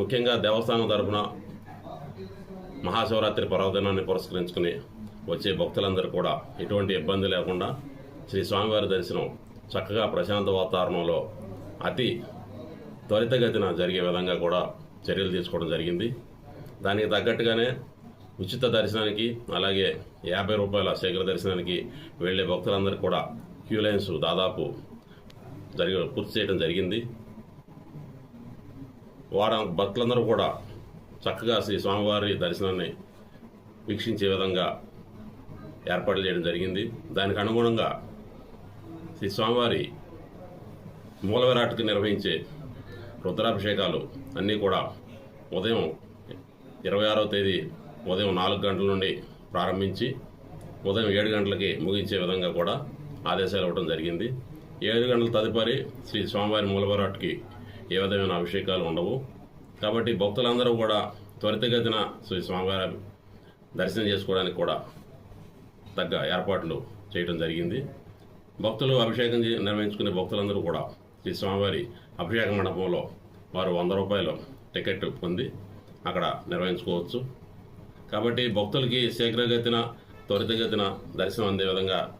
ముఖ్యంగా దేవస్థానం తరఫున మహాశివరాత్రి పర్వదినాన్ని పురస్కరించుకుని వచ్చే భక్తులందరూ కూడా ఎటువంటి ఇబ్బంది లేకుండా శ్రీ స్వామివారి దర్శనం చక్కగా ప్రశాంత వాతావరణంలో అతి త్వరితగతిన జరిగే విధంగా కూడా చర్యలు తీసుకోవడం జరిగింది. దానికి తగ్గట్టుగానే ఉచిత దర్శనానికి అలాగే యాభై రూపాయల శేఖర దర్శనానికి వెళ్ళే భక్తులందరికీ కూడా క్యూ లైన్స్ దాదాపు జరిగి పూర్తి చేయడం జరిగింది. వారం భక్తులందరూ కూడా చక్కగా శ్రీ స్వామివారి దర్శనాన్ని వీక్షించే విధంగా ఏర్పాట్లు చేయడం జరిగింది. దానికి అనుగుణంగా శ్రీ స్వామివారి మూల విరాట్కి నిర్వహించే రుద్రాభిషేకాలు అన్నీ కూడా ఉదయం ఇరవై ఆరవ తేదీ ఉదయం నాలుగు గంటల నుండి ప్రారంభించి ఉదయం ఏడు గంటలకి ముగించే విధంగా కూడా ఆదేశాలు ఇవ్వడం జరిగింది. ఏడు గంటల తదుపరి శ్రీ స్వామివారి మూలవరాట్కి ఏ విధమైన అభిషేకాలు ఉండవు. కాబట్టి భక్తులందరూ కూడా త్వరితగతిన శ్రీ స్వామివారి దర్శనం చేసుకోవడానికి కూడా తగ్గ ఏర్పాట్లు చేయడం జరిగింది. భక్తులు అభిషేకం చే- నిర్వహించుకునే భక్తులందరూ కూడా శ్రీ స్వామివారి అభిషేక మండపంలో వారు వంద రూపాయలు టికెట్ పొంది అక్కడ నిర్వహించుకోవచ్చు. కాబట్టి భక్తులకి శీఘ్రగతిన త్వరితగతిన దర్శనం అందే విధంగా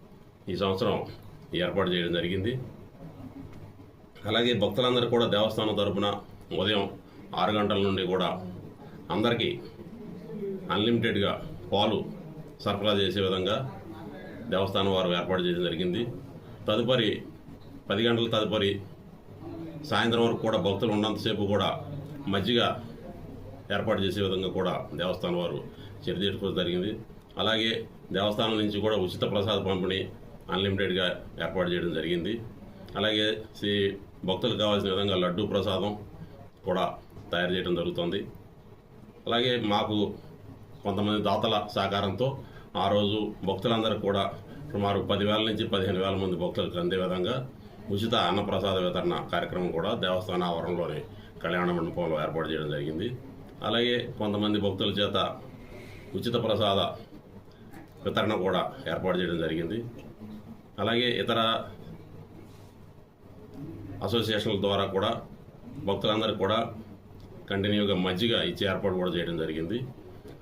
ఈ సంవత్సరం ఏర్పాటు చేయడం జరిగింది. అలాగే భక్తులందరూ కూడా దేవస్థానం తరపున ఉదయం ఆరు గంటల నుండి కూడా అందరికీ అన్లిమిటెడ్గా పాలు సరఫరా చేసే విధంగా దేవస్థానం వారు ఏర్పాటు చేయడం జరిగింది. తదుపరి పది గంటల తదుపరి సాయంత్రం వరకు కూడా భక్తులు ఉన్నంతసేపు కూడా మజ్జిగ ఏర్పాటు చేసే విధంగా కూడా దేవస్థానం వారు చర్య తీసుకోవడం జరిగింది. అలాగే దేవస్థానం నుంచి కూడా ఉచిత ప్రసాద పంపిణీ అన్లిమిటెడ్గా ఏర్పాటు చేయడం జరిగింది. అలాగే శ్రీ భక్తులకు కావాల్సిన విధంగా లడ్డూ ప్రసాదం కూడా తయారు చేయడం జరుగుతుంది. అలాగే మాకు కొంతమంది దాతల సహకారంతో ఆ రోజు భక్తులందరూ కూడా సుమారు పదివేల నుంచి పదిహేను వేల మంది భక్తులకు అందే విధంగా ఉచిత అన్నప్రసాద వితరణ కార్యక్రమం కూడా దేవస్థాన ఆవరణలోని కళ్యాణ మండపంలో ఏర్పాటు చేయడం జరిగింది. అలాగే కొంతమంది భక్తుల చేత ఉచిత ప్రసాద వితరణ కూడా ఏర్పాటు చేయడం జరిగింది. అలాగే ఇతర అసోసియేషన్ల ద్వారా కూడా భక్తులందరికీ కూడా కంటిన్యూగా మజ్జిగ ఇచ్చే ఏర్పాటు కూడా చేయడం జరిగింది.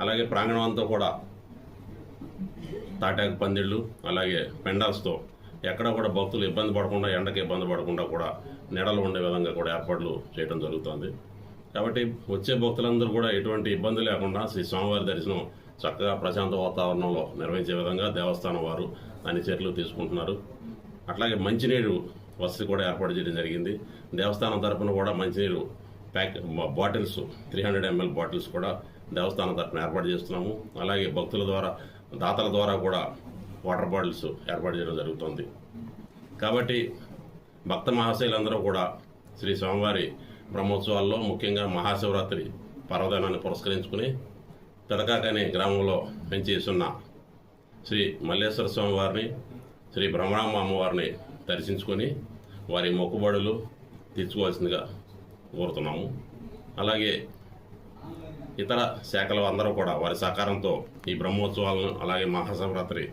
అలాగే ప్రాంగణం అంతా కూడా తాటాకు పందిళ్ళు అలాగే పెండాల్స్తో ఎక్కడ కూడా భక్తులు ఇబ్బంది పడకుండా ఎండకి ఇబ్బంది పడకుండా కూడా నీడలు ఉండే విధంగా కూడా ఏర్పాట్లు చేయడం జరుగుతుంది. కాబట్టి వచ్చే భక్తులందరూ కూడా ఎటువంటి ఇబ్బంది లేకుండా శ్రీ స్వామివారి దర్శనం చక్కగా ప్రశాంత వాతావరణంలో నిర్వహించే విధంగా దేవస్థానం వారు అన్ని చర్యలు తీసుకుంటున్నారు. అట్లాగే మంచినీరు వసతి కూడా ఏర్పాటు చేయడం జరిగింది. దేవస్థానం తరపున కూడా మంచినీరు pack bottles three hundred ML bottles కూడా దేవస్థానం తరపున ఏర్పాటు చేస్తున్నాము. అలాగే భక్తుల ద్వారా దాతల ద్వారా కూడా వాటర్ బాటిల్స్ ఏర్పాటు చేయడం జరుగుతుంది. కాబట్టి భక్త మహాశైలందరూ కూడా శ్రీ స్వామివారి బ్రహ్మోత్సవాల్లో ముఖ్యంగా మహాశివరాత్రి పర్వదినాన్ని పురస్కరించుకుని పెదకాకని గ్రామంలో పెంచేస్తున్న శ్రీ మల్లేశ్వర స్వామి వారిని శ్రీ బ్రహ్మరామ అమ్మవారిని దర్శించుకొని వారి మొక్కుబడులు తీర్చుకోవాల్సిందిగా కోరుతున్నాము. అలాగే ఇతర శాఖల అందరూ కూడా వారి సహకారంతో ఈ బ్రహ్మోత్సవాలను అలాగే మహాశివరాత్రి